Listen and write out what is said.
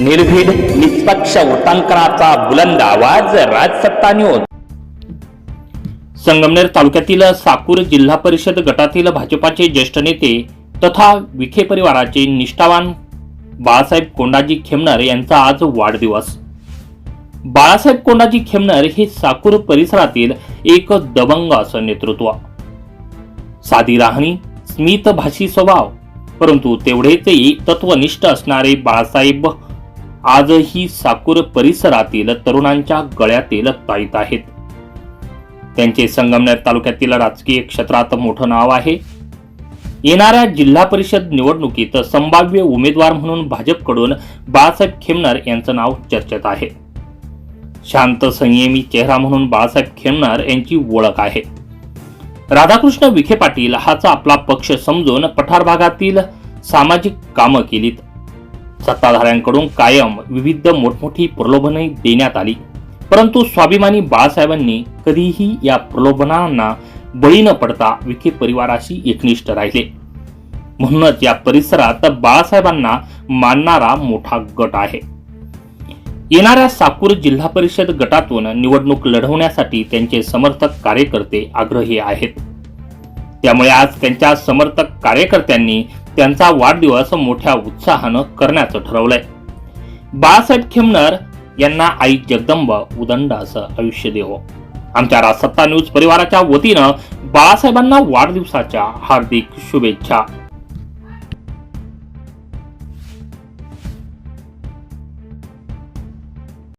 निर्भीड निष्पक्ष वृत्तांकनाचा बुलंद आवाज राजसत्ता न्यूज संगमनेर तालुक्यातील साकूर जिल्हा परिषद गटातील भाजपाचे ज्येष्ठ नेते तथा विखे परिवाराचे निष्ठावान बाळासाहेब कोंडाजी खेमनर यांचा आज वाढदिवस. बाळासाहेब कोंडाजी खेमनर हे साकूर परिसरातील एक दबंग असं नेतृत्व. साधी राहणी स्मित भाषी स्वभाव परंतु तेवढेच तत्वनिष्ठ असणारे बाळासाहेब आजही साकूर परिसरातील तरुणांच्या गळ्यातील ताईत आहेत. त्यांचे संगमनेर तालुक्यातील राजकीय क्षेत्रात मोठं नाव आहे. येणाऱ्या जिल्हा परिषद निवडणुकीत संभाव्य उमेदवार म्हणून भाजपकडून बाळासाहेब खेमनर यांचं नाव चर्चेत आहे. शांत संयमी चेहरा म्हणून बाळासाहेब खेमनर यांची ओळख आहे. राधाकृष्ण विखे पाटील हाच आपला पक्ष समजून पठार भागातील सामाजिक कामं केलीत. सत्ताधाऱ्यांकडून कायम विविध मोठमोठी प्रलोभने देण्यात आली. परंतु स्वाभिमानी बाळासाहेबांनी कधीही या प्रलोभनांना बळी न पडता विखे परिवाराशी एकनिष्ठ राहिले. म्हणूनच या परिसरात बाळासाहेबांना मानणारा मोठा गट आहे. येणाऱ्या साकूर जिल्हा परिषद गटातून निवडणूक लढवण्यासाठी त्यांचे समर्थक कार्यकर्ते आग्रही आहेत. त्यामुळे आज त्यांच्या समर्थक कार्यकर्त्यांनी त्यांचा वाढदिवस मोठ्या उत्साहानं करण्याचं ठरवलंय. बाळासाहेब खेमनर यांना आई जगदंब उदंड असं आयुष्य देवो. आमच्या राजसत्ता न्यूज परिवाराच्या वतीनं बाळासाहेबांना वाढदिवसाच्या हार्दिक शुभेच्छा.